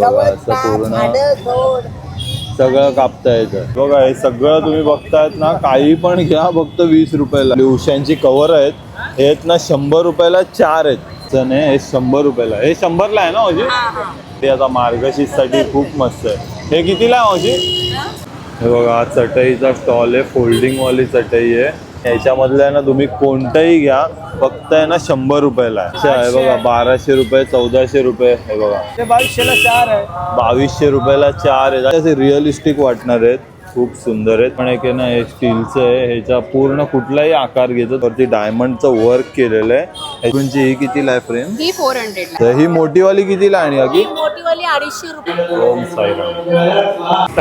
बघा असं पूर्ण सगळं कापता येतं. बघा हे सगळं तुम्ही बघतायत ना काही पण घ्या फक्त वीस रुपयाला. उशांची कवर आहेत. हे आहेत ना शंभर रुपयाला चार आहेत. चणे हे शंभर रुपयाला. हे शंभरला आहे ना अजी ते आता मार्गशीर्षसाठी खूप मस्त आहे. हे कितीला आहे अजी हे बघा चटईचा स्टॉल आहे फोल्डिंग वाली चटई आहे. याच्यामधलं आहे ना तुम्ही कोणतंही घ्या. फक्त आहे ना शंभर रुपयाला आहे. अच्छा, हे बघा बाराशे रुपये चौदाशे रुपये हे बघा. ते बावीसशेला चार आहे. बावीसशे रुपयाला चार असे रिअलिस्टिक वाटणार आहेत. खूप सुंदर आहेत पण एक ना हे स्टीलचं आहे ह्याचा पूर्ण कुठलाही आकार घेतो वरती डायमंडचं वर्क केलेलं आहे. ह्याची ही कितीला आहे फ्रेम ही फोर हंड्रेडला तर ही मोठीवाली कितीला आणि अगी मोठीवाली अडीचशे रुपये.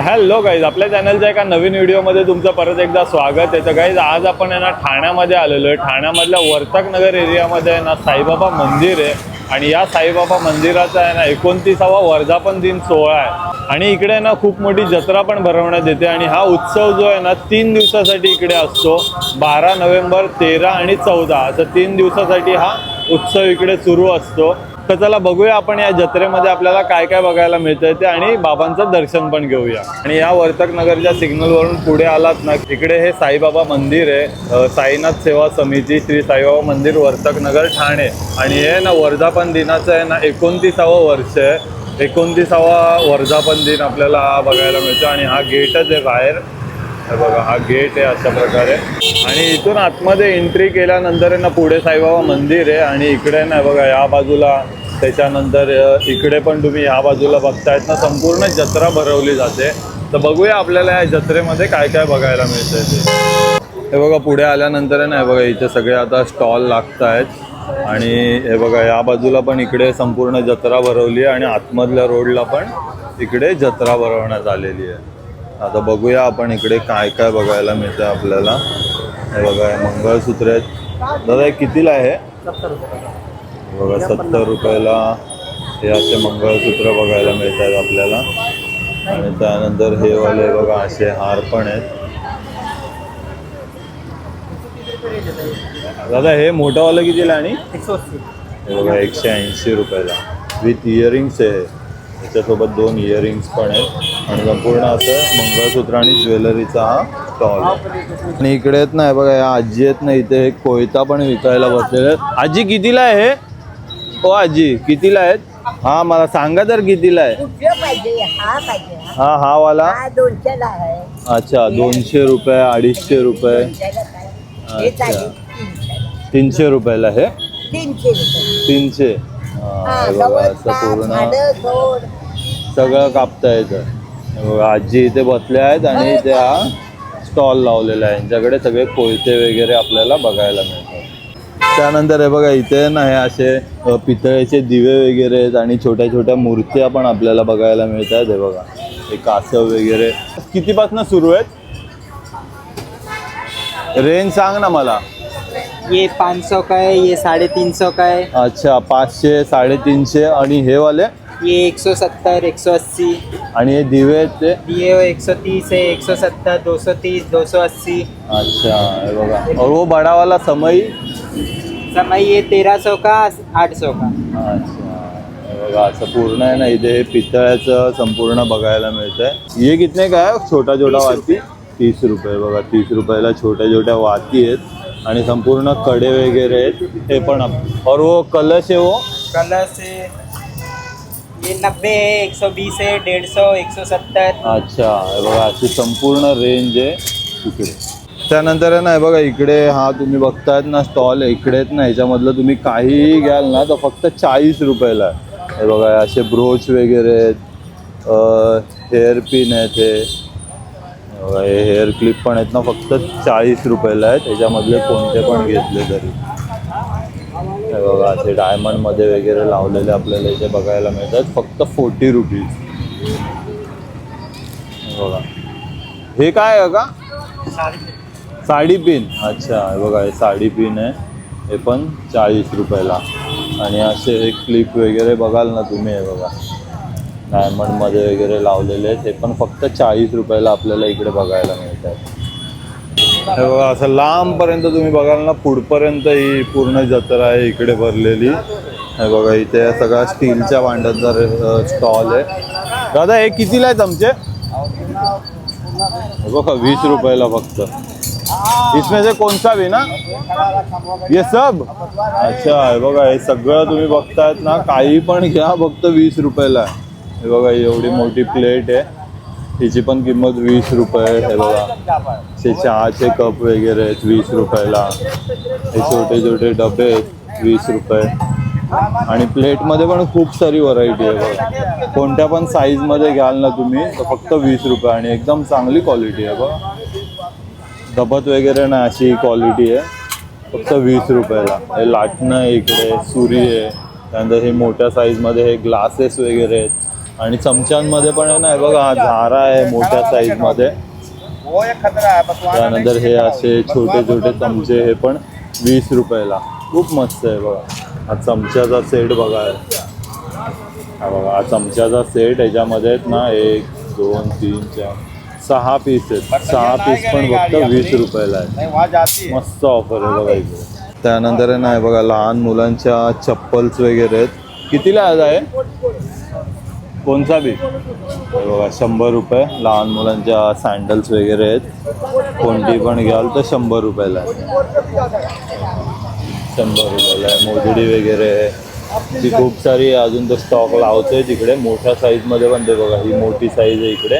हॅलो गाईज आपल्या चॅनलच्या एका नवीन व्हिडिओमध्ये तुमचं परत एकदा स्वागत आहे. तर गाईज आज आपण आहे ना ठाण्यामध्ये आलेलो आहे. ठाण्यामधल्या वर्तक नगर एरियामध्ये ना साईबाबा मंदिर आहे. आणि या साईबाबा मंदिराचा आहे ना एकोणतीसावा वर्धापन दिन सोहळा आहे. आणि इकडे ना खूप मोठी जत्रा पण भरवण्यात येते आणि हा उत्सव जो आहे ना तीन दिवसासाठी इकडे असतो. बारा नोव्हेंबर तेरा आणि चौदा. असं तीन दिवसासाठी हा उत्सव इकडे सुरू असतो. तर चला बघूया आपण या जत्रेमध्ये आपल्याला काय काय बघायला मिळतंय ते आणि बाबांचं दर्शन पण घेऊया. आणि या वर्तक नगरच्या सिग्नलवरून पुढे आलात ना इकडे हे साईबाबा मंदिर आहे. साईनाथ सेवा समिती श्री साईबाबा मंदिर वर्तक नगर ठाणे. आणि हे ना वर्धापन दिनाचं आहे ना एकोणतीसावं वर्ष आहे. एकोणतीसावा वर्धापन दिन आपल्याला हा बघायला मिळतो आणि हा गेटच आहे बाहेर. बघा हा गेट आहे अशा प्रकारे. आणि इथून आतमध्ये एंट्री केल्यानंतर आहे ना पुढे साईबाबा मंदिर आहे. आणि इकडे ना बघा या बाजूला त्याच्यानंतर इकडे पण तुम्ही या बाजूला बघतायत ना संपूर्ण जत्रा भरवली जाते. तर बघूया आपल्याला या जत्रेमध्ये काय काय बघायला मिळतंय ते. हे बघा पुढे आल्यानंतर आहे ना हे बघा इथे सगळे आता स्टॉल लागत आहेत आणि हे बघा या बाजूला पण इकडे संपूर्ण जत्रा भरवली आहे आणि आतमधल्या रोडला पण इकडे जत्रा भरवण्यात आलेली आहे. आता बघूया आपण इकडे काय काय बघायला मिळतं आपल्याला. हे बघा मंगळसूत्र आहेत. दादा हे कितीला आहे? बघा सत्तर रुपयाला हे असे मंगळसूत्र बघायला मिळत आहेत आपल्याला. आणि त्यानंतर हे वाले बघा असे हार पण आहेत. दादा हे मोठंवालं कितीला आणि? हे बघा एकशे ऐंशी रुपयाला. विथ इयरिंग्स आहे. त्याच्यासोबत दोन इयरिंग्स पण आहेत. आणि संपूर्ण असं मंगळसूत्र आणि ज्वेलरीचा हा स्टॉल आणि इकडे आहेत ना हे बघा या आजी आहेत ना इथे कोयता पण विकायला बसलेले आहेत. आजी कितीला आहे हे? हो आजी. कितीला आहेत? हा मला सांगा तर कितीला आहे. पाहिजे? हा पाहिजे हा. हा हा वाला. हा दोनशेला आहे. अच्छा दोनशे रुपये अडीचशे रुपये. दोनशेला काय? हे अच्छा. चालेल तीनशेला. तीनशे रुपयाला हे? तीनशे रुपये. तीनशे? हा, हा हे बघा गवत असं पूर्ण झाडं. सगळं कापता येतं. हे बघा, आजी इथे बसल्या आहेत आणि इथे हा स्टॉल लावलेला आहे. यांच्याकडे सगळे कोयते वगैरे आपल्याला बघायला मिळतात. त्यानंतर हे बघा इथे ना हे असे पितळेचे दिवे वगैरे आहेत आणि छोट्या छोट्या मूर्त्या पण आपल्याला बघायला मिळतात. हे बघा हे कासव वगैरे. कितीपासून सुरू आहेत? रेंज सांग ना मला. ये पाँच सौ का है ये साढ़े तीन सौ का है अच्छा पाचशे साडेतीनशे आणि हे वाले? ये एक सौ सत्तर एक सौ अस्सी. आणि हे दिवे आहेत ते? ये एक सौ तीस है एक सौ सत्तर दो सौ तीस दो सौ अस्सी. अच्छा हे बघा. और वो बड़ा वाला समई. समय ये तेरह सौ का आठ सौ का? अच्छा. हे बघा असं पूर्ण आहे ना इथे हे पितळ्याचं संपूर्ण बघायला मिळतंय. ये कितने का आहे? छोटा छोटा वाती? तीस रुपये बघा तीस रुपयाला छोट्या छोट्या वाती आहेत. आणि संपूर्णकडे वगैरे आहेत. हे पण आप- और वो कलश आहे वो? कलर से ये नब्बे है एक सौ बीस है डेढ़ सौ एक सौ सत्तर. अच्छा. हे बघा अशी संपूर्ण रेंज आहे. इकडे. त्यानंतर आहे ना बघा इकडे हा तुम्ही बघतायत ना स्टॉल इकडेच इकडे ना ह्याच्यामधलं तुम्ही काहीही घ्याल ना तर फक्त चाळीस रुपयाला आहे. हे बघा असे ब्रोच वगैरे आहेत. हेअर पिन आहेत हे. हे हेअर क्लिप पण आहेत ना फक्त चाळीस रुपयाला आहेत. त्याच्यामधले कोणते पण घेतले तरी. हे बघा असे डायमंडमध्ये वगैरे लावलेले आपल्याला इथे बघायला मिळतात. फक्त फोर्टी रुपीज बघा. हे काय आहे का? साडी पिन अच्छा बघा हे साडी पिन आहे. हे पण चाळीस रुपयाला. आणि असे हे क्लिप वगैरे बघाल ना तुम्ही हे बघा. डायमंडमध्ये वगैरे लावलेले आहेत. हे पण फक्त चाळीस रुपयाला आपल्याला इकडे बघायला मिळतात. हे बघा असं लांबपर्यंत तुम्ही बघाल ना पुढपर्यंत ही पूर्ण जत्रा आहे इकडे भरलेली. हे बघा इथे सगळा स्टीलच्या भांड्याचा स्टॉल आहे. दादा हे कितीला आहेत आमचे बघा वीस रुपयाला फक्त. इसमें से कौन सा भी ना? ये सब? अच्छा हे बघा हे सगळं तुम्ही बघतायत ना काही पण घ्या फक्त वीस रुपयाला आहे. हे बघा एवढी मोठी प्लेट आहे. हिची पण किंमत वीस रुपये हे बघा. हे चहाचे कप वगैरे आहेत वीस रुपयाला. हे छोटे छोटे डबे आहेत वीस रुपये. आणि प्लेटमध्ये पण खूप सारी व्हरायटी आहे बघा. कोणत्या पण साईजमध्ये घ्याल ना तुम्ही तर फक्त वीस रुपये. आणि एकदम चांगली क्वालिटी आहे बघा. दबत वगैरे ना अशी क्वालिटी आहे. फक्त वीस रुपयाला. हे लाटणं आहे इकडे सुरी आहे. त्यानंतर हे मोठ्या साईजमध्ये हे ग्लासेस वगैरे आहेत. आणि चमच्यांमध्ये पण आहे ना बघा हा झारा आहे मोठ्या साईजमध्ये त्यानंतर हे असे छोटे छोटे चमचे हे पण वीस रुपयाला. खूप मस्त आहे बघा. हा चमच्याचा सेट बघा. हा बघा हा चमच्याचा सेट याच्यामध्ये आहेत ना एक दोन तीन चार. सहा पीस आहेत. सहा पीस पण फक्त वीस रुपयाला आहे नहीं मस्त ऑफर आहे बघा इथे. त्यानंतर आहे ना हे बघा लहान मुलांच्या चप्पल्स वगैरे आहेत. कितीला आज आहे? कोणचा बी? बघा शंभर रुपये. लहान मुलांच्या सँडल्स वगैरे आहेत. कोणती पण घ्याल तर शंभर रुपयाला आहे. शंभर रुपयाला आहे. मोजडी वगैरे आहे. ती खूप सारी अजून तर स्टॉक लावते तिकडे. मोठ्या साईजमध्ये पण ते बघा ही मोठी साईज आहे इकडे.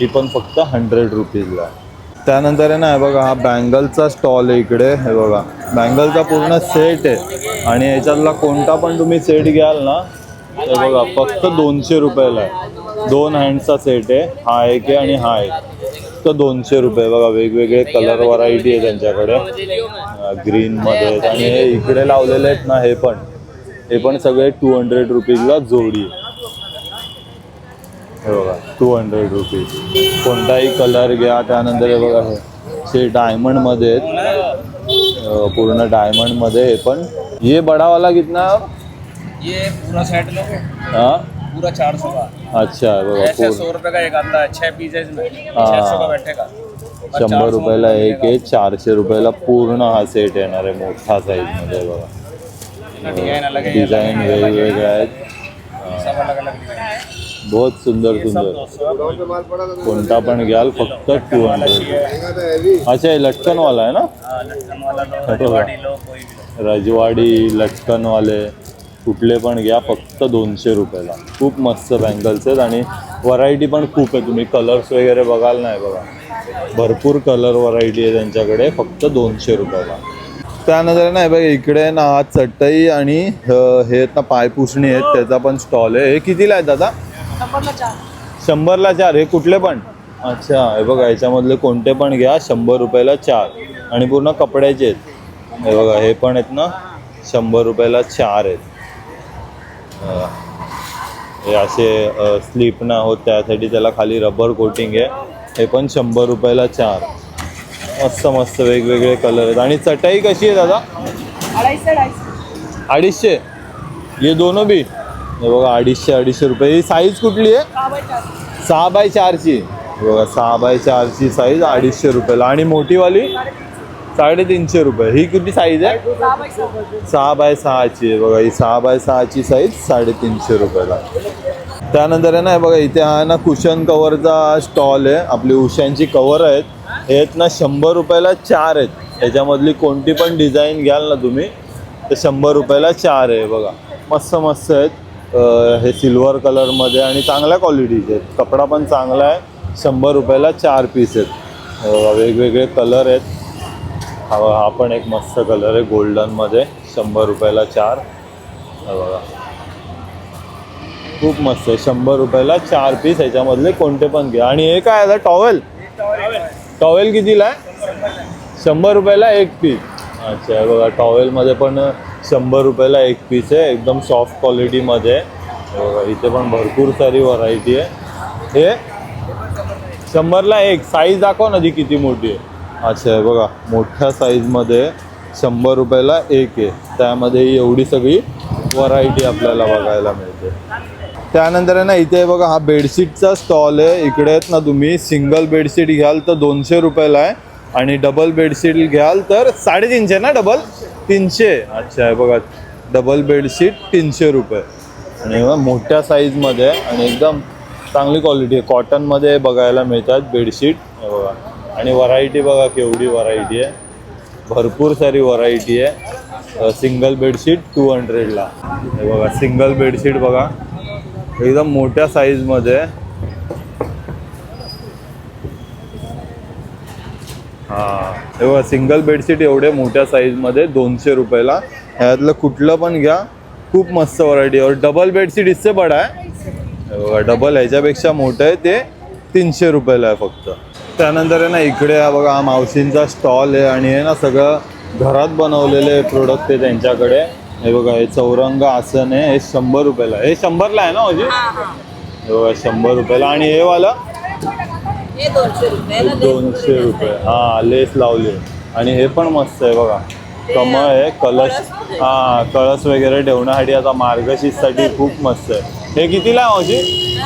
ही पण फक्त हंड्रेड रुपीजला आहे त्यानंतर आहे ना हे बघा हा बँगलचा स्टॉल आहे इकडे हे बघा. बँगलचा पूर्ण सेट आहे. आणि याच्यातला कोणता पण तुम्ही सेट घ्याल ना हे बघा फक्त दोनशे रुपयाला आहे. दोन हँडचा सेट आहे. हा एक आहे आणि हा एक. फक्त दोनशे रुपये. बघा वेगवेगळे कलर व्हरायटी आहे त्यांच्याकडे. ग्रीनमध्ये आणि हे इकडे लावलेले आहेत ना हे पण. हे पण सगळे टू हंड्रेड रुपीजला जोडी आहे. हे बघा टू हंड्रेड रुपीज कोणताही कलर घ्या त्यानंतर हे बघा हे हे डायमंडमध्ये आहेत पूर्ण डायमंडमध्ये हे पण. ये बडावाला कितना ये पूरा सेट हा? पूरा चार सौ का? अच्छा हे बघा सौ रुपए का एक आता है छह पीस है इसमें हाँ। छह सौ का बैठेगा शंभर 400 रुपयाला एक। आहे चारशे रुपयाला पूर्ण हा सेट येणार आहे मोठा साईजमध्ये बघा. है डिझाईन वेगवेगळे आहेत. बहुत सुंदर सुंदर। कोणता पण घ्याल फक्त टू हंड्रेड अच्छा हे लटकनवाला आहे ना? रजवाड़ी लटकनवाले कुठले पण घ्या फक्त दोनशे रुपयाला. खूप मस्त बँगल्स आहेत आणि व्हरायटी पण खूप आहे. तुम्ही कलर्स वगैरे बघाल नाही बघा. भरपूर कलर व्हरायटी आहे त्यांच्याकडे फक्त दोनशे रुपयाला. त्यानंतर नाही बघा इकडे ना चटई आणि हे ना पायपुसणी आहेत त्याचा पण स्टॉल आहे. हे कितीला आहे दादा? शंभरला चार. हे कुठले पण? अच्छा हे बघा याच्यामधले कोणते पण घ्या शंभर रुपयाला चार. आणि पूर्ण कपड्याचे आहेत. हे बघा हे पण आहेत ना? शंभर रुपयाला चार आहेत. अं, हे असे स्लिप ना होत त्यासाठी त्याला खाली रबर कोटिंग आहे. हे पण शंभर रुपयाला चार. मस्त मस्त वेगवेगळे कलर आहेत. आणि चटाई कशी आहे दादा? अडीचशे ये दोनों भी हे बघा अडीचशे अडीचशे रुपये. ही साईज कुठली आहे? सहा बाय चारची. बघा सहा बाय चारची साईज अडीचशे रुपयाला. आणि मोठीवाली? साडेतीनशे रुपये. ही किती साईज आहे? सहा बाय सहाची आहे. बघा ही सहा बाय सहाची साईज साडेतीनशे रुपयाला. त्यानंतर आहे ना बघा इथे हा ना कुशन कवरचा स्टॉल आहे. आपली उशांची कवर आहेत. हे आहेत ना शंभर रुपयाला चार आहेत. याच्यामधली कोणती पण डिझाईन घ्याल ना तुम्ही तर शंभर रुपयाला चार आहे बघा. मस्त मस्त आहेत. हे सिल्वर कलरमध्ये आणि चांगल्या क्वालिटीचे आहेत. कपडा पण चांगला आहे. शंभर रुपयाला चार पीस आहेत. वेगवेगळे कलर आहेत. हा हा पण एक मस्त कलर आहे गोल्डनमध्ये. शंभर रुपयाला चार. बघा. खूप मस्त आहे. शंभर रुपयाला चार पीस ह्याच्यामधले कोणते पण घ्या. आणि हे काय आता टॉवेल? टॉवेल कितीला आहे? शंभर रुपयाला एक पीस. अच्छा बघा टॉवेलमध्ये पण शंभर रुपयाला एक पीस आहे एकदम सॉफ्ट क्वालिटीमध्ये बघा इथे पण भरपूर सारी व्हरायटी आहे. हे शंभरला एक साईज दाखव ना ती किती मोठी आहे. अच्छा आहे बघा मोठ्या साईजमध्ये शंभर रुपयाला एक आहे. त्यामध्ये एवढी सगळी व्हरायटी आपल्याला बघायला मिळते. त्यानंतर आहे ना इथे बघा हा बेडशीटचा स्टॉल आहे. इकडे आहेत ना तुम्ही सिंगल बेडशीट घ्याल तर दोनशे रुपयाला आहे आणि डबल बेडशीट घ्याल तर साडेतीनशे ना डबल तीनशे. अच्छा आहे बघा डबल बेडशीट तीनशे रुपये. आणि मोठ्या साईजमध्ये आणि एकदम चांगली क्वालिटी आहे. कॉटनमध्ये बघायला मिळतात बेडशीट हे बघा. आणि व्हरायटी बघा केवढी व्हरायटी आहे. भरपूर सारी व्हरायटी आहे. सिंगल बेडशीट टू हंड्रेडला हे बघा सिंगल बेडशीट बघा. एकदम मोठ्या साईजमध्ये हां. हे बघा सिंगल बेडशीट एवढे मोठ्या साईजमध्ये दोनशे रुपयाला. ह्यातलं कुठलं पण घ्या. खूप मस्त व्हरायटी और डबल बेडशीट इससे बडा आहे. हे बघा डबल ह्याच्यापेक्षा मोठं आहे ते तीनशे रुपयाला आहे फक्त. त्यानंतर आहे ना इकडे हा बघा हा मावशींचा स्टॉल आहे आणि हे ना सगळं घरात बनवलेले प्रोडक्ट आहे त्यांच्याकडे. हे बघा हे चौरंग आसन आहे. हे शंभर रुपयाला आहे. हे शंभरला आहे ना हे बघा शंभर रुपयाला. आणि हे वाला दोनशे रुपये हा लेस लावली. आणि हे पण मस्त आहे बघा. कमळ आहे कलश. हा कळस वगैरे ठेवण्यासाठी आता मार्गशीर्षसाठी खूप मस्त आहे. हे कितीला आहे मावशी?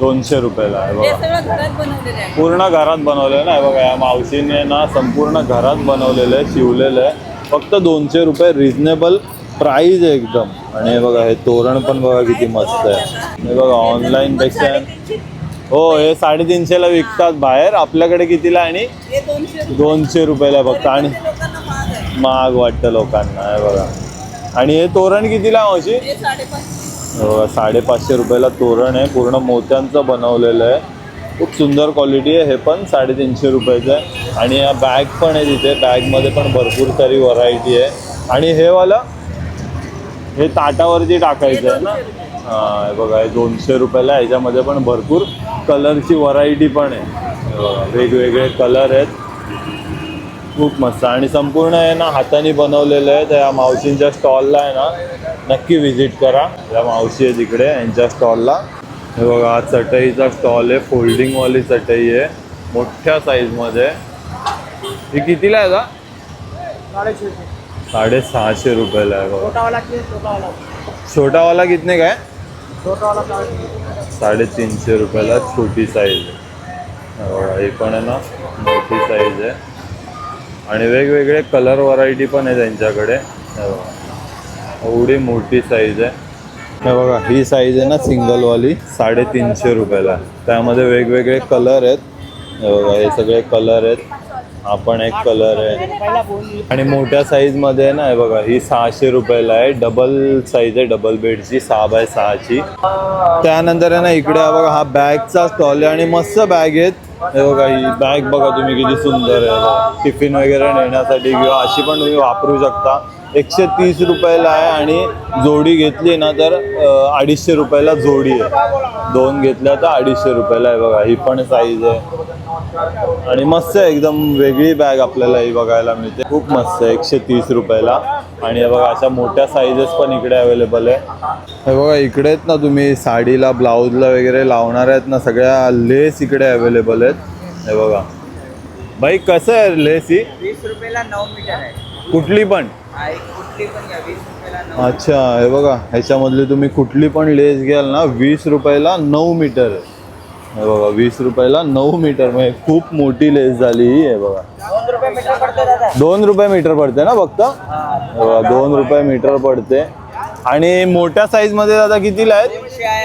दोनशे रुपयाला आहे बघा. सगळं घरात बनवलेलं आहे. पूर्ण घरात बनवलेलं ना हे बघा. या मावशीने ना संपूर्ण घरात बनवलेलं आहे शिवलेलं आहे. फक्त दोनशे रुपये रिझनेबल प्राईज आहे एकदम. आणि हे बघा हे तोरण पण बघा किती मस्त आहे. हे बघा ऑनलाईन पेक्षा हो हे साडेतीनशेला विकतात बाहेर. आपल्याकडे कितीला आणि? हे दोनशे दोनशे रुपयाला फक्त आणि लोकांना महाग आहे. महाग वाटतं लोकांना हे बघा. आणि हे तोरण कितीला आहे मावशी? हे साडेपाच हे बघा साडेपाचशे रुपयाला तोरण आहे. पूर्ण मोत्यांचं बनवलेलं आहे. खूप सुंदर क्वालिटी आहे. हे पण साडेतीनशे रुपयाचं आहे. आणि या बॅग पण आहे तिथे. बॅगमध्ये पण भरपूर सारी व्हरायटी आहे. आणि हे वाला हे ताटावरती टाकायचं आहे ना? बघा हे दोनशे रुपयाला आहे. ह्याच्यामध्ये पण भरपूर कलरची व्हरायटी पण आहे. बघा वेगवेगळे कलर आहेत. खूप मस्त. आणि संपूर्ण आहे ना हाताने बनवलेलं आहे त्या मावशींच्या स्टॉलला आहे ना नक्की व्हिजिट करा. या मावशी आहे तिकडे यांच्या स्टॉलला हे बघा हा चटईचा स्टॉल आहे. फोल्डिंगवाली चटई आहे. मोठ्या साईजमध्ये ही कितीला आहे का साडेसहाशे. रुपयाला आहे बघा. छोटावाला कितने काय साडेतीनशे रुपयाला छोटी साईज आहे. हो, हे पण आहे ना मोठी साईज आहे. आणि वेगवेगळे कलर व्हरायटी पण आहे त्यांच्याकडे. हो. एवढी मोठी साईज आहे. हे बघा ही साईज आहे ना सिंगलवाली साडेतीनशे रुपयाला. त्यामध्ये वेगवेगळे कलर आहेत. हे बघा हे सगळे कलर आहेत. हा पण एक कलर आहे. आणि मोठ्या साईजमध्ये आहे ना बघा ही सहाशे रुपयाला आहे. डबल साईज आहे डबल बेडची सहा बाय सहाची त्यानंतर आहे ना इकडे बघा हा बॅगचा स्टॉल आहे आणि मस्त बॅग आहेत. हे बघा ही बॅग बघा तुम्ही किती सुंदर आहे. टिफिन वगैरे नेण्यासाठी किंवा अशी पण तुम्ही वापरू शकता. एकशे तीस रुपयाला आहे आणि जोडी घेतली ना तर अडीचशे रुपयाला जोडी आहे. दोन घेतल्या तर अडीचशे रुपयाला आहे बघा ही पण साईज आहे. आणि मस्त आहे एकदम वेगळी बॅग आपल्याला ही बघायला मिळते. खूप मस्त आहे एकशे तीस रुपयाला. आणि हे बघा अशा मोठ्या साईजेस पण इकडे अवेलेबल आहे. हे बघा इकडे आहेत ना तुम्ही साडीला ब्लाऊजला वगैरे लावणार आहेत ना सगळ्या लेस इकडे अवेलेबल आहेत. हे बघा. बाई कसं आहे लेस ही? वीस रुपयाला नऊ मीटर आहे. कुठली पण? कुठली पण अच्छा हे बघा ह्याच्यामधली तुम्ही कुठली पण लेस घ्याल ना वीस रुपयाला नऊ मीटर आहे. हे बघा वीस रुपयाला नऊ मीटर म्हणजे खूप मोठी लेस झाली ही आहे बघा. दोन रुपये मीटर पडते ना फक्त? हे बघा, दोन रुपये मीटर पडते. आणि मोठ्या साईजमध्ये दादा कितीला आहेत?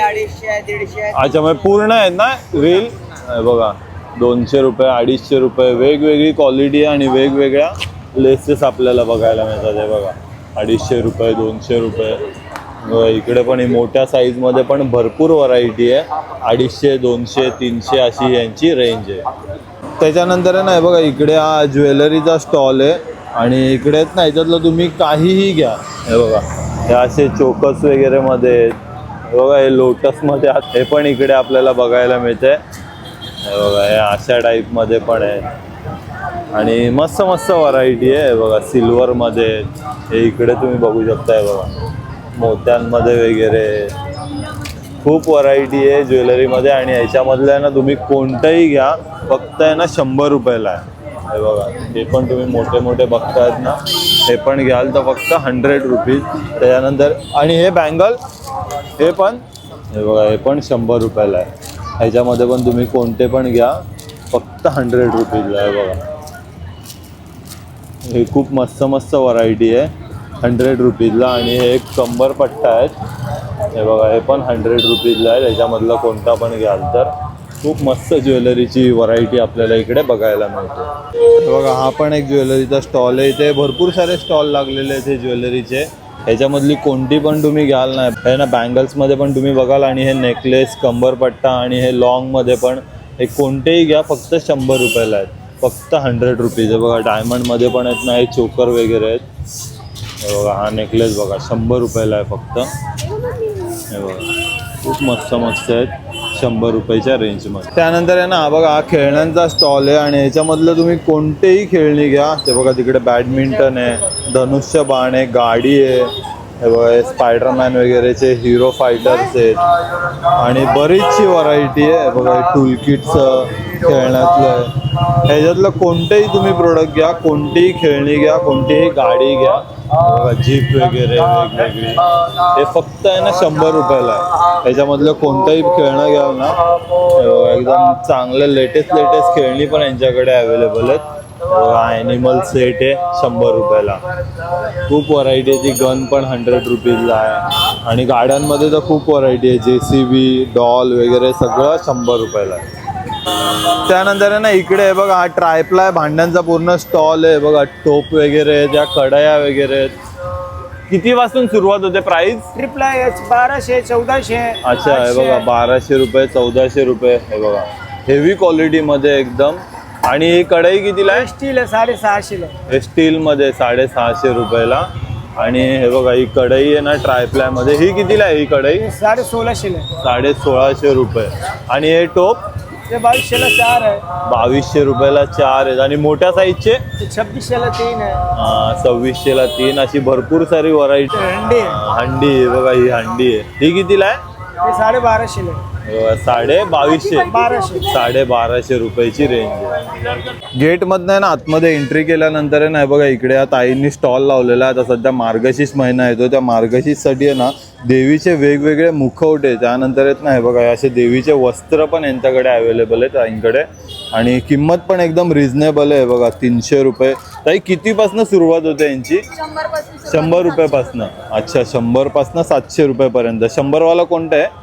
अडीचशे अच्छा म्हणजे पूर्ण आहेत ना रील बघा दोनशे रुपये अडीचशे रुपये वेगवेगळी क्वालिटी आहे आणि वेगवेगळ्या लेसेस आपल्याला बघायला मिळतात हे बघा. अडीचशे रुपये दोनशे रुपये. इकडे पण मोठ्या साईजमध्ये पण भरपूर व्हरायटी आहे. अडीचशे दोनशे तीनशे अशी यांची रेंज आहे. त्याच्यानंतर आहे ना बघा इकडे हा ज्वेलरीचा स्टॉल आहे. आणि इकडेच ना याच्यातलं तुम्ही काहीही घ्या. हे बघा हे असे चोकस वगैरे मध्ये आहेत. बघा हे लोटसमध्ये हे पण इकडे आपल्याला बघायला मिळते. हे बघा हे अशा टाईपमध्ये पण आहे. आणि मस्त मस्त व्हरायटी आहे. बघा सिल्वरमध्ये हे इकडे तुम्ही बघू शकता हे बघा. मोत्यांमध्ये वगैरे. खूप व्हरायटी आहे ज्वेलरीमध्ये आणि ह्याच्यामधलं आहे ना तुम्ही कोणतंही घ्या फक्त आहे ना शंभर रुपयाला आहे. हे बघा हे पण तुम्ही मोठे मोठे बघतायत ना. हे पण घ्याल तर फक्त हंड्रेड रुपीज त्याच्यानंतर आणि हे बँगल हे पण हे बघा हे पण शंभर रुपयाला आहे. ह्याच्यामध्ये पण तुम्ही कोणते पण घ्या फक्त हंड्रेड रुपीजला आहे बघा. हे खूप मस्त मस्त व्हरायटी आहे. हंड्रेड रुपीजला आणि हे एक कंबर पट्टा आहेत. हे बघा हे पण हंड्रेड रुपीजला आहे त्याच्यामधला कोणता पण घ्याल तर. खूप मस्त ज्वेलरीची व्हरायटी आपल्याला इकडे बघायला मिळते. बघा हा पण एक ज्वेलरीचा स्टॉल आहे. इथे भरपूर सारे स्टॉल लागलेले आहेत हे ज्वेलरीचे. ह्याच्यामधली कोणती पण तुम्ही घ्याल नाही हे ना बँगल्समध्ये पण तुम्ही बघाल आणि हे नेकलेस कंबरपट्टा आणि हे लॉंगमध्ये पण हे कोणतेही घ्या फक्त शंभर रुपयाला आहेत. फक्त हंड्रेड रुपीज आहे. बघा डायमंडमध्ये पण आहेत ना हे चोकर वगैरे आहेत. हे बघा हा नेकलेस बघा शंभर रुपयाला आहे फक्त. हे बघा खूप मस्त मस्त आहेत शंभर रुपयाच्या रेंजमध्ये त्यानंतर आहे ना बघा हा खेळण्यांचा स्टॉल आहे आणि याच्यामधलं तुम्ही कोणतेही खेळणी घ्या. ते बघा तिकडे बॅडमिंटन आहे धनुष्य बाण आहे गाडी आहे. हे बघा स्पायडरमॅन वगैरेचे हिरो फायटर्स आहेत. आणि बरीचशी व्हरायटी आहे. बघा टूल किट्स खेळण्यातलं आहे. ह्याच्यातलं कोणतंही तुम्ही प्रोडक्ट घ्या कोणतीही खेळणी घ्या कोणतीही गाडी घ्या. बघा जीप वगैरे वेगवेगळी. हे फक्त आहे ना शंभर रुपयाला आहे. त्याच्यामधलं कोणतंही खेळणं घ्याल ना हो, एकदम चांगलं लेटेस्ट लेटेस्ट खेळणी पण यांच्याकडे अवेलेबल आहेत. हो, ॲनिमल सेट आहे शंभर रुपयाला. खूप व्हरायटी आहे ती गन पण हंड्रेड रुपीजला आहे. आणि गाड्यांमध्ये तर खूप व्हरायटी आहे जे सी बी डॉल वगैरे सगळं शंभर रुपयाला आहे. त्यानंतर आहे ना इकडे आहे बघा हा ट्रायप्लाय भांड्यांचा पूर्ण स्टॉल आहे बघा टोप वगैरे आहेत या कढया वगैरे आहेत. किती वाजून सुरुवात होते प्राइस ट्रिपला बाराशे चौदाशे अच्छा हे बघा बाराशे रुपये चौदाशे रुपये हे बघा. हेवी क्वालिटीमध्ये एकदम. आणि ही कढई कितीला आहे? स्टील आहे साडेसहाशेला. हे स्टीलमध्ये साडेसहाशे रुपयाला. आणि हे बघा ही कढई आहे ना ट्रायप्लायमध्ये ही कितीला आहे ही कढई? साडे सोळाशेला साडे सोळाशे रुपये. आणि हे टोप? ते बावीसशेला चार आहे. बावीसशे रुपयाला चार आहेत. आणि मोठ्या साईजचे ते छब्बीसशेला तीन आहे. अं, सव्वीसशेला तीन. अशी भरपूर सारी व्हरायटी हंडी आहे. हंडी आहे. बघा ही हंडी आहे. ही कितीला आहे? ते साडे बाराशेला आहे. साडे बावीसशे. बाराशे. साडे बाराशे रुपयाची रेंज आहे. गेटमधनं आहे ना आतमध्ये एंट्री केल्यानंतर आहे ना बघा इकडे या ताईंनी स्टॉल लावलेला आहे. आता सध्या मार्गशीर्ष महिना येतो त्या मार्गशीर्षसाठी आहे ना देवीचे वेगवेगळे मुखवटे त्यानंतर आहेत ना हे बघा असे देवीचे वस्त्र पण यांच्याकडे अवेलेबल आहे ताईंकडे. आणि किंमत पण एकदम रिझनेबल आहे बघा तीनशे रुपये. ताई कितीपासून सुरुवात होते यांची? शंभर रुपयापासनं. अच्छा शंभरपासनं सातशे रुपयेपर्यंत. शंभरवाला कोणतं आहे?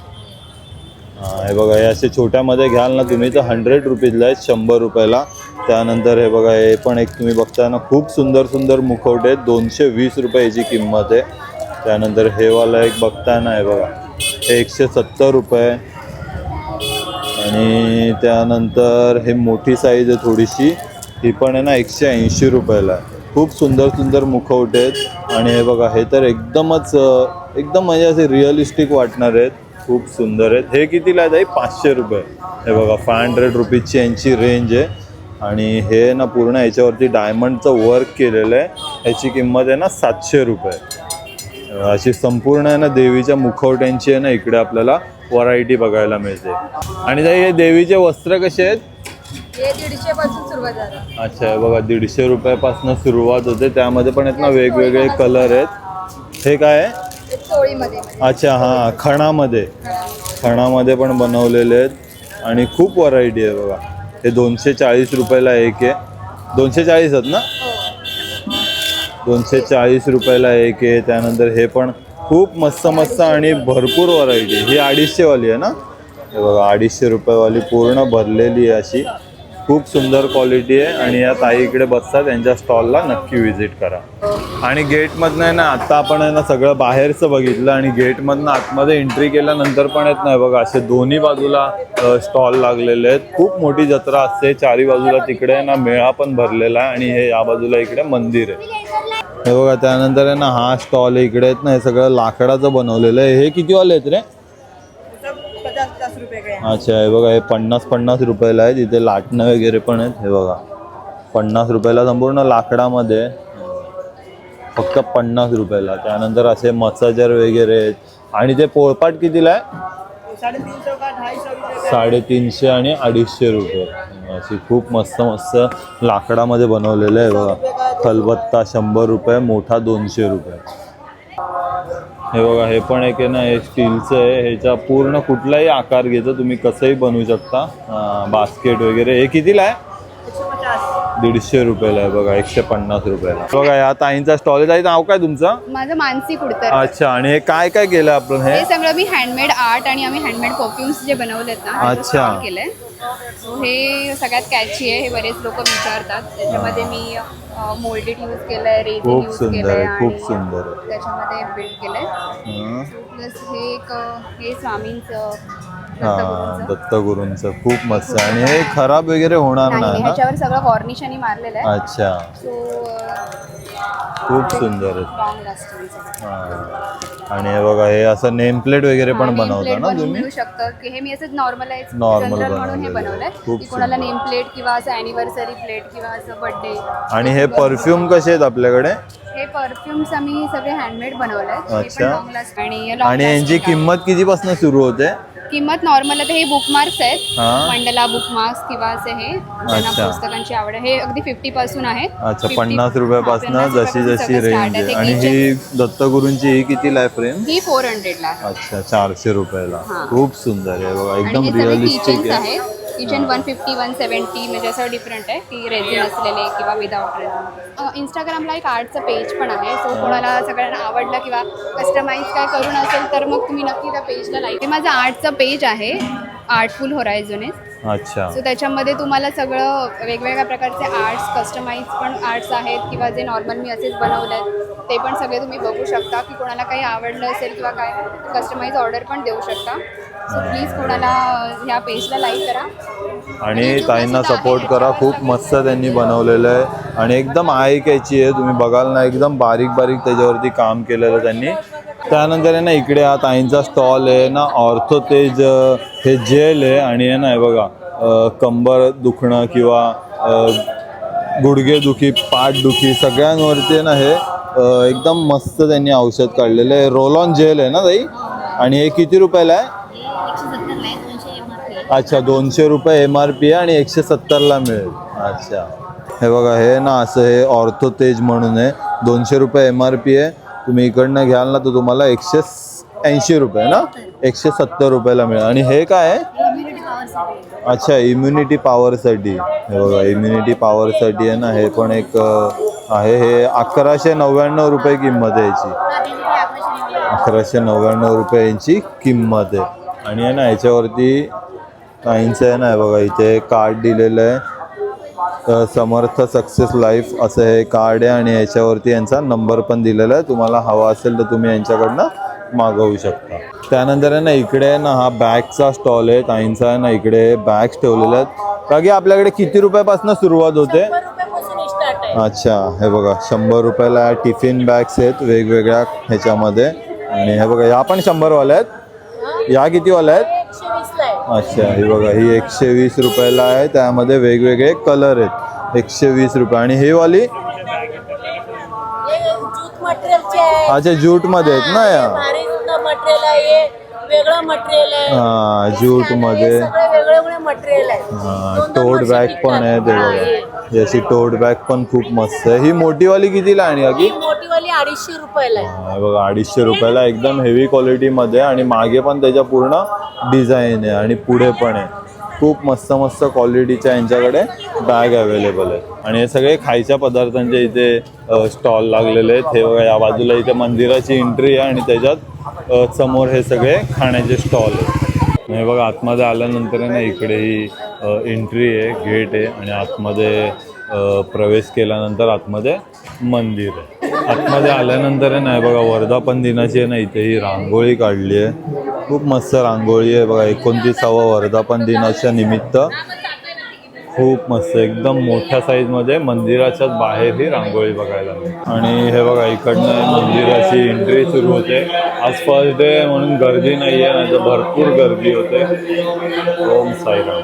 हे बघा हे असे छोट्यामध्ये घ्याल ना तुम्ही तर हंड्रेड रुपीजला आहे शंभर रुपयाला. त्यानंतर हे बघा हे पण एक तुम्ही बघताय ना खूप सुंदर सुंदर मुखवटे आहेत. दोनशे वीस रुपये याची किंमत आहे. त्यानंतर हे वाला एक बघताय ना हे बघा हे एकशे सत्तर रुपये आणि त्यानंतर हे मोठी साईज आहे थोडीशी. ही पण आहे ना एकशे ऐंशी रुपयाला आहे. खूप सुंदर सुंदर मुखवटे आहेत. आणि हे बघा हे तर एकदमच एकदम म्हणजे असे रिअलिस्टिक वाटणार आहेत. खूप सुंदर आहेत. हे कितीला आई? पाचशे रुपये. हे बघा फाय हंड्रेड रुपीजची यांची रेंज आहे. आणि हे ना पूर्ण याच्यावरती डायमंडचं वर्क केलेलं आहे. ह्याची किंमत आहे ना सातशे रुपये. अशी संपूर्ण आहे ना देवीच्या मुखवट्यांची आहे ना इकडे आपल्याला व्हरायटी बघायला मिळते. आणि हे देवीचे वस्त्र कसे आहेत? अच्छा हे बघा दीडशे रुपयापासून सुरुवात होते. त्यामध्ये पण आहेत ना वेगवेगळे कलर आहेत. हे काय आहे? अच्छा हां खणामध्ये. खणामध्ये पण बनवलेले आहेत आणि खूप व्हरायटी आहे बघा. हे दोनशे चाळीस रुपयाला एक आहे. दोनशे चाळीस आहेत ना? दोनशे चाळीस रुपयाला एक आहे. त्यानंतर हे पण खूप मस्त मस्त आणि भरपूर व्हरायटी ही अडीचशेवाली आहे ना? हे बघा अडीचशे रुपयेवाली पूर्ण भरलेली आहे अशी. खूप सुंदर क्वालिटी आहे आणि या ताई इकडे बसतात यांच्या स्टॉलला नक्की व्हिजिट करा. आणि गेटमधनं आहे ना आत्ता आपण आहे ना सगळं बाहेरचं बघितलं आणि गेटमधनं आतमध्ये एंट्री केल्यानंतर पण येत नाही बघा असे दोन्ही बाजूला स्टॉल लागलेले आहेत. खूप मोठी जत्रा असते चारी बाजूला तिकडे आहे ना मेळा पण भरलेला आहे आणि हे या बाजूला इकडे मंदिर आहे. हे बघा त्यानंतर आहे ना हा स्टॉल इकडे आहेत ना हे सगळं लाकडाचं बनवलेलं आहे. हे किती वाले आहेत रे पचास पचास रुपये का अच्छा हे बघा हे पन्नास पन्नास रुपयाला आहे. तिथे लाटणं वगैरे पण आहेत. हे बघा पन्नास रुपयाला संपूर्ण लाकडामध्ये. फक्त पन्नास रुपयाला. त्यानंतर असे मसाजर वगैरे आहेत. आणि ते पोळपाट कितीला आहे? साडेतीनशे साडेतीनशे आणि अडीचशे रुपये. अशी खूप मस्त मस्त लाकडामध्ये बनवलेलं आहे. बघा खलबत्ता शंभर रुपये मोठा दोनशे रुपये. हे बघा हे पण एक आहे ना हे स्टीलचं आहे. ह्याचा पूर्ण कुठलाही आकार घेतो तुम्ही कसंही बनवू शकता. बास्केट वगैरे. हे कितीला आहे? दीडशे रुपयाला आहे बघा एकशे पन्नास रुपयाला. बघा या ताईंचा स्टॉल आहे. नाव काय तुमचं? माझं मानसी कुडतर अच्छा आणि हे काय काय केलं आपण हे? सगळं मी हँडमेड आर्ट आणि आम्ही हँडमेड परफ्युम्स जे बनवलेत ना अच्छा. केलंय. हे सगळ्यात कॅची आहे हे बरेच लोक विचारतात. त्याच्यामध्ये मी मोल्डेड यूज केलंय रेझिन खूप यूज सुंदर केलंय आहे खूप आणि सुंदर आहे. त्याच्यामध्ये बिल्ड केलंय. हं. प्लस हे एक हे स्वामींचं हा दत्तगुरूंचं. दत्तगुरूंचं खूप मस्त आहे. आणि हे खराब वगैरे होणार नाही नाही ना? ह्याच्यावर सगळं वॉर्निश आणि मारलेलं आहे. अच्छा. सो खूप सुंदर आहे. लॉंग हा. आणि हे बघा हे असं नेम प्लेट वगैरे पण बनवता ना तुम्ही? मिळू शकतं. की हे मी असं नॉर्मलाइज Normal जनरल म्हणून हे बनवलेलं आहे. बनवलंय. खूप की कोणाला सुंदर. नेम प्लेट किंवा असं अॅनिव्हर्सरी प्लेट किंवा असं बर्थडे आणि हे परफ्यूम कसे आहेत आपल्याकडे? हे परफ्युम्स आम्ही सगळे हँडमेड बनवले अच्छा. आणि long आणि यांची lasting किंमत कितीपासून सुरू होते? आहे. किंमत नॉर्मल आता हे बुकमार्क्स आहेत. हा. मंडला बुकमार्क्स किंवा असे हे ज्यांना अच्छा. पुस्तकांची आवड आहे. हे अगदी फिफ्टी पासून आहेत अच्छा 50 पन्नास रुपयापासून हा, 50 जशी रुपयापासून जशी सगळं start रेंज आहे. आहे. आणि ही दत्तगुरूंची ही कितीला आहे फ्रेम ही फोर हंड्रेडला आहे. अच्छा चारशे रुपयाला. हा. खूप सुंदर आहे बघा. आणि एकदम हे सगळे रिअलिस्टिक किचन्स आहे. आहेत. Kitchen one fifty one seventy म्हणजे असं डिफरंट आहे की रेझिन असलेले किंवा विदाउट रेझिन इंस्टाग्रामला एक आर्टचं पेज पण आहे. सो कोणाला सगळ्यांना आवडलं किंवा कस्टमाइज काय करून असेल तर मग तुम्ही नक्की त्या पेजला लाईक माझं आर्टचं पेज आहे आर्टफुल होरायझोनेस अच्छा. सो त्याच्यामध्ये तुम्हाला सगळं वेगवेगळ्या प्रकारचे आर्ट्स कस्टमाइज पण आर्ट्स आहेत किंवा जे नॉर्मल मी असेच बनवले आहेत ते पण सगळे तुम्ही बघू शकता. की कोणाला काही आवडलं असेल किंवा काय कस्टमाइज ऑर्डर पण देऊ शकता. सो प्लीज कोणाला ह्या पेजला लाईक करा. आणि ताईंना सपोर्ट करा. खूप मस्त त्यांनी बनवलेलं आहे. आणि एकदम ऐकायची आहे. तुम्ही बघाल ना एकदम बारीक बारीक त्याच्यावरती काम केलेलं आहे त्यांनी. त्यानंतर आहे ना इकडे हा ताईंचा स्टॉल आहे ना ऑर्थोतेज हे जेल आहे. आणि हे ना बघा कंबर दुखणं किंवा गुडघेदुखी पाठदुखी सगळ्यांवरती आहे ना हे एकदम मस्त त्यांनी औषध काढलेलं आहे. रोल ऑन जेल आहे ना ताई? आणि हे किती रुपयाला आहे? अच्छा दोनशे रुपये एम आर पी आहे आणि एकशे सत्तरला मिळेल. अच्छा. हे बघा हे ना असं हे ऑर्थोतेज म्हणून आहे. दोनशे रुपये एम आर पी आहे. तुम्ही इकडनं घ्याल ना तर तुम्हाला एकशे ऐंशी रुपये ना? एकशे सत्तर रुपयाला मिळेल. आणि हे काय आहे? अच्छा इम्युनिटी पॉवरसाठी हे बघा इम्युनिटी पॉवरसाठी आहे ना हे पण एक आहे. हे अकराशे नव्याण्णव रुपये किंमत आहे याची. अकराशे नव्याण्णव रुपये यांची किंमत आहे. आणि आहे ना याच्यावरती काहींचं आहे ना हे बघा इथे कार्ड दिलेलं आहे. समर्थ सक्सेस लाईफ असं हे कार्ड आहे आणि याच्यावरती यांचा नंबर पण दिलेला आहे. तुम्हाला हवा असेल तर तुम्ही यांच्याकडनं मागवू शकता. त्यानंतर आहे ना इकडे ना हा बॅगचा स्टॉल आहे. ताईंचा आहे ना इकडे बॅग्स ठेवलेले आहेत. बाकी आपल्याकडे किती रुपयापासून सुरुवात होते? अच्छा हे बघा शंभर रुपयाला टिफिन बॅग्स आहेत वेगवेगळ्या ह्याच्यामध्ये. आणि हे बघा या पण शंभरवाल्या आहेत. या कितीवाल्या आहेत? अच्छा ही बघा ही एकशे वीस रुपयाला आहे. त्यामध्ये वेगवेगळे कलर आहेत. एकशे वीस रुपये. आणि ही वाली? जूट अच्छा ज्यूटमध्ये आहेत ना या? मटेरियल आहे. वेगळं मटेरियल आहे. वेगळे मटेरियल दोन दोन टोट बॅग. पण आहे ते बघा. जशी टोट बॅग पण खूप मस्त आहे. ही मोठीवाली कितीला आणि अगी ही मोठीवाली अडीचशे रुपयाला आहे. बघा अडीचशे रुपयाला एकदम हेवी क्वालिटीमध्ये आणि मागे पण त्याच्या पूर्ण डिझाईन आहे आणि पुढे पण आहे. खूप मस्त मस्त क्वालिटीच्या यांच्याकडे बॅग अवेलेबल आहे आणि हे सगळे खायच्या पदार्थांचे इथे स्टॉल लागलेले आहेत. हे बघा या बाजूला इथे मंदिराची एंट्री आहे आणि त्याच्यात समोर हे सगळे खाण्याचे स्टॉल आहेत. हे बघा आतमध्ये आल्यानंतर आहे ना इकडे ही एंट्री आहे गेट आहे आणि आतमध्ये प्रवेश केल्यानंतर आतमध्ये मंदिर आहे. आतमध्ये आल्यानंतर आहे ना बघा वर्धापन दिनाची आहे ना इथे ही रांगोळी काढली आहे. खूप मस्त रांगोळी आहे बघा एकोणतीसावा वर्धापन दिनाच्या निमित्त. खूप मस्त एकदम मोठ्या साईजमध्ये मंदिराच्याच बाहेर ही रांगोळी बघायला मिळते. आणि हे बघा इकडनं मंदिराची एंट्री सुरू होते. आज फर्स्ट डे म्हणून गर्दी नाही आहे भरपूर गर्दी होते. ओम साईराम.